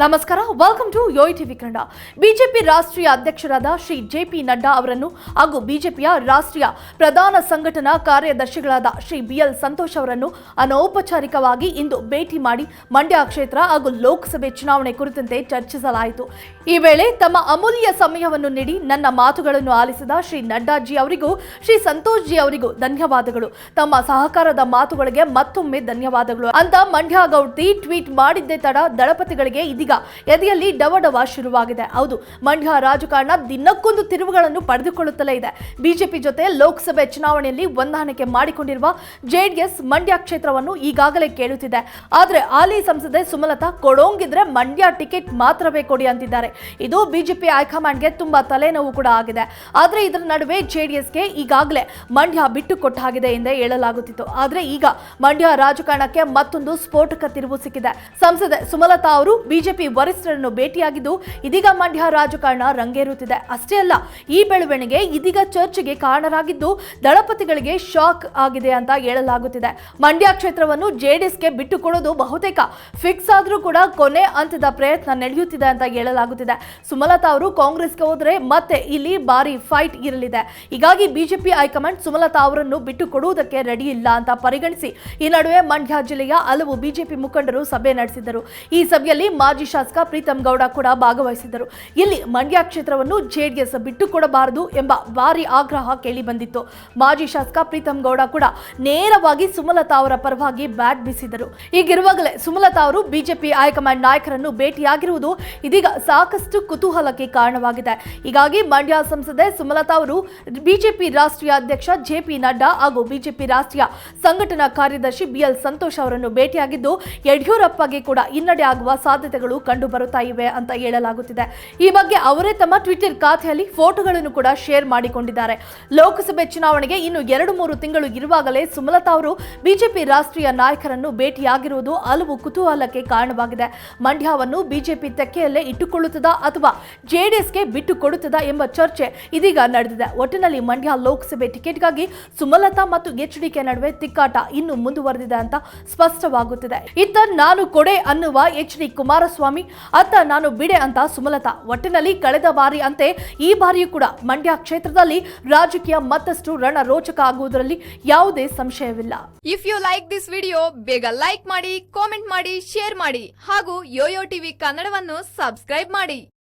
ನಮಸ್ಕಾರ welcome to yoyo TV Kannada BJP ರಾಷ್ಟ್ರೀಯ ಅಧ್ಯಕ್ಷರಾದ ಶ್ರೀ ಜೆ ಪಿ ನಡ್ಡಾ ಅವರನ್ನು ಹಾಗೂ ಬಿಜೆಪಿಯ ರಾಷ್ಟ್ರೀಯ ಪ್ರಧಾನ ಸಂಘಟನಾ ಕಾರ್ಯದರ್ಶಿಗಳಾದ ಶ್ರೀ ಬಿ ಎಲ್ ಸಂತೋಷ್ ಅವರನ್ನು ಅನೌಪಚಾರಿಕವಾಗಿ ಇಂದು ಭೇಟಿ ಮಾಡಿ ಮಂಡ್ಯ ಕ್ಷೇತ್ರ ಹಾಗೂ ಲೋಕಸಭೆ ಚುನಾವಣೆ ಕುರಿತಂತೆ ಚರ್ಚಿಸಲಾಯಿತು. ಈ ವೇಳೆ ತಮ್ಮ ಅಮೂಲ್ಯ ಸಮಯವನ್ನು ನೀಡಿ ನನ್ನ ಮಾತುಗಳನ್ನು ಆಲಿಸಿದ ಶ್ರೀ ನಡ್ಡಾಜಿ ಅವರಿಗೂ, ಶ್ರೀ ಸಂತೋಷ್ ಜಿ ಅವರಿಗೂ ಧನ್ಯವಾದಗಳು. ತಮ್ಮ ಸಹಕಾರದ ಮಾತುಗಳಿಗೆ ಮತ್ತೊಮ್ಮೆ ಧನ್ಯವಾದಗಳು. ಅಂತ ಮಂಡ್ಯ ಗೌಡ್ತಿ ಟ್ವೀಟ್ ಮಾಡಿದ್ದೇ ತಡ ದಳಪತಿಗಳಿಗೆ ಇದೀಗ ಎದೆಯಲ್ಲಿ ಡವ ಶುರುವಾಗಿದೆ. ಹೌದು, ಮಂಡ್ಯ ರಾಜಕಾರಣ ದಿನಕ್ಕೊಂದು ತಿರುವುಗಳನ್ನು ಪಡೆದುಕೊಳ್ಳುತ್ತಲೇ ಇದೆ. ಬಿಜೆಪಿ ಜೊತೆ ಲೋಕಸಭೆ ಚುನಾವಣೆಯಲ್ಲಿ ಹೊಂದಾಣಿಕೆ ಮಾಡಿಕೊಂಡಿರುವ ಜೆಡಿಎಸ್ ಮಂಡ್ಯ ಕ್ಷೇತ್ರವನ್ನು ಈಗಾಗಲೇ ಕೇಳುತ್ತಿದೆ. ಆದ್ರೆ ಹಾಲಿ ಸಂಸದೆ ಸುಮಲತಾ ಕೊಡೋಂಗಿದ್ರೆ ಮಂಡ್ಯ ಟಿಕೆಟ್ ಮಾತ್ರವೇ ಕೊಡಿ ಅಂತಿದ್ದಾರೆ. ಇದು ಬಿಜೆಪಿ ಹೈಕಮಾಂಡ್ಗೆ ತುಂಬಾ ತಲೆನೋವು ಕೂಡ ಆಗಿದೆ. ಆದ್ರೆ ಇದರ ನಡುವೆ ಜೆಡಿಎಸ್ಗೆ ಈಗಾಗಲೇ ಮಂಡ್ಯ ಬಿಟ್ಟು ಕೊಟ್ಟಾಗಿದೆ ಎಂದೇ ಹೇಳಲಾಗುತ್ತಿತ್ತು. ಆದ್ರೆ ಈಗ ಮಂಡ್ಯ ರಾಜಕಾರಣಕ್ಕೆ ಮತ್ತೊಂದು ಸ್ಫೋಟಕ ತಿರುವು ಸಿಕ್ಕಿದೆ. ಸಂಸದೆ ಸುಮಲತಾ ಅವರು ಬಿಜೆಪಿ ವರಿಷ್ಠರನ್ನು ಭೇಟಿಯಾಗಿದ್ದು, ಇದೀಗ ಮಂಡ್ಯ ರಾಜಕಾರಣ ರಂಗೇರುತ್ತಿದೆ. ಅಷ್ಟೇ ಅಲ್ಲ, ಈ ಬೆಳವಣಿಗೆ ಇದೀಗ ಚರ್ಚೆಗೆ ಕಾರಣರಾಗಿದ್ದು, ದಳಪತಿಗಳಿಗೆ ಶಾಕ್ ಆಗಿದೆ ಅಂತ ಹೇಳಲಾಗುತ್ತಿದೆ. ಮಂಡ್ಯ ಕ್ಷೇತ್ರವನ್ನು ಜೆಡಿಎಸ್ಗೆ ಬಿಟ್ಟುಕೊಡೋದು ಬಹುತೇಕ. ಫಿಕ್ಸ್ ಆದರೂ ಕೂಡ ಕೊನೆ ಹಂತದ ಪ್ರಯತ್ನ ನಡೆಯುತ್ತಿದೆ ಅಂತ ಹೇಳಲಾಗುತ್ತಿದೆ. ಸುಮಲತಾ ಅವರು ಕಾಂಗ್ರೆಸ್ಗೆ ಹೋದರೆ ಮತ್ತೆ ಇಲ್ಲಿ ಭಾರಿ ಫೈಟ್ ಇರಲಿದೆ. ಹೀಗಾಗಿ ಬಿಜೆಪಿ ಹೈಕಮಾಂಡ್ ಸುಮಲತಾ ಅವರನ್ನು ಬಿಟ್ಟು ಕೊಡುವುದಕ್ಕೆ ರೆಡಿ ಇಲ್ಲ ಅಂತ ಪರಿಗಣಿಸಿ, ಈ ನಡುವೆ ಮಂಡ್ಯ ಜಿಲ್ಲೆಯ ಹಲವು ಬಿಜೆಪಿ ಮುಖಂಡರು ಸಭೆ ನಡೆಸಿದ್ದರು. ಈ ಸಭೆಯಲ್ಲಿ ಮಾಜಿ ಶಾಸಕ ಪ್ರೀತಂ ಗೌಡ ಕೂಡ ಭಾಗವಹಿಸಿದ್ದರು. ಇಲ್ಲಿ ಮಂಡ್ಯ ಕ್ಷೇತ್ರವನ್ನು ಜೆಡಿಎಸ್ ಬಿಟ್ಟು ಕೊಡಬಾರದು ಎಂಬ ಭಾರಿ ಆಗ್ರಹ ಕೇಳಿ ಬಂದಿತ್ತು. ಮಾಜಿ ಶಾಸಕ ಪ್ರೀತಂ ಗೌಡ ಕೂಡ ನೇರವಾಗಿ ಸುಮಲತಾ ಅವರ ಪರವಾಗಿ ಬ್ಯಾಟ್ ಬೀಸಿದರು. ಈಗಿರುವಾಗಲೇ ಸುಮಲತಾ ಅವರು ಬಿಜೆಪಿ ಹೈಕಮಾಂಡ್ ನಾಯಕರನ್ನು ಭೇಟಿಯಾಗಿರುವುದು ಇದೀಗ ಸಾಕಷ್ಟು ಕುತೂಹಲಕ್ಕೆ ಕಾರಣವಾಗಿದೆ. ಹೀಗಾಗಿ ಮಂಡ್ಯ ಸಂಸದೆ ಸುಮಲತಾ ಅವರು ಬಿಜೆಪಿ ರಾಷ್ಟ್ರೀಯ ಅಧ್ಯಕ್ಷ ಜೆ ಪಿ ನಡ್ಡಾ ಹಾಗೂ ಬಿಜೆಪಿ ರಾಷ್ಟ್ರೀಯ ಸಂಘಟನಾ ಕಾರ್ಯದರ್ಶಿ ಬಿಎಲ್ ಸಂತೋಷ್ ಅವರನ್ನು ಭೇಟಿಯಾಗಿದ್ದು, ಯಡಿಯೂರಪ್ಪಗೆ ಕೂಡ ಹಿನ್ನಡೆ ಆಗುವ ಸಾಧ್ಯತೆಗಳು ಕಂಡು ಬರುತ್ತಾ ಇವೆ ಅಂತ ಹೇಳಲಾಗುತ್ತಿದೆ. ಈ ಬಗ್ಗೆ ಅವರೇ ತಮ್ಮ ಟ್ವಿಟರ್ ಖಾತೆಯಲ್ಲಿ ಫೋಟೋಗಳನ್ನು ಕೂಡ ಶೇರ್ ಮಾಡಿಕೊಂಡಿದ್ದಾರೆ. ಲೋಕಸಭೆ ಚುನಾವಣೆಗೆ ಇನ್ನು ಎರಡು ಮೂರು ತಿಂಗಳು ಇರುವಾಗಲೇ ಸುಮಲತಾ ಅವರು ಬಿಜೆಪಿ ರಾಷ್ಟ್ರೀಯ ನಾಯಕರನ್ನು ಭೇಟಿಯಾಗಿರುವುದು ಹಲವು ಕುತೂಹಲಕ್ಕೆ ಕಾರಣವಾಗಿದೆ. ಮಂಡ್ಯವನ್ನು ಬಿಜೆಪಿ ತೆಕ್ಕೆಯಲ್ಲೇ ಇಟ್ಟುಕೊಳ್ಳುತ್ತದಾ ಅಥವಾ ಜೆಡಿಎಸ್ಗೆ ಬಿಟ್ಟು ಕೊಡುತ್ತದಾ ಎಂಬ ಚರ್ಚೆ ಇದೀಗ ನಡೆದಿದೆ. ಒಟ್ಟಿನಲ್ಲಿ ಮಂಡ್ಯ ಲೋಕಸಭೆ ಟಿಕೆಟ್ಗಾಗಿ ಸುಮಲತಾ ಮತ್ತು ಎಚ್ ಡಿಕೆ ನಡುವೆ ತಿಕ್ಕಾಟ ಇನ್ನು ಮುಂದುವರೆದಿದೆ ಅಂತ ಸ್ಪಷ್ಟವಾಗುತ್ತಿದೆ. ಇತ್ತ ನಾನು ಕೊಡೆ ಅನ್ನುವ ಎಚ್ ಡಿ ಕುಮಾರಸ್ವಾಮಿ ಅತ್ತ ನಾನು ಬಿಡೆ ಅಂತ ಸುಮಲತಾ. ಒಟ್ಟಿನಲ್ಲಿ ಕಳೆದ ಬಾರಿ ಅಂತೆ ಈ ಬಾರಿಯೂ ಕೂಡ ಮಂಡ್ಯ ಕ್ಷೇತ್ರದಲ್ಲಿ ರಾಜಕೀಯ ಮತ್ತಷ್ಟು ರಣರೋಚಕ ಆಗುವುದರಲ್ಲಿ ಯಾವುದೇ ಸಂಶಯವಿಲ್ಲ. If you like this video ಬೇಗ ಲೈಕ್ ಮಾಡಿ ಕಾಮೆಂಟ್ ಮಾಡಿ ಶೇರ್ ಮಾಡಿ. ಹಾಗೂ ಯೋಯೋ ಟಿವಿ ಕನ್ನಡವನ್ನು ಸಬ್ಸ್ಕ್ರೈಬ್ ಮಾಡಿ.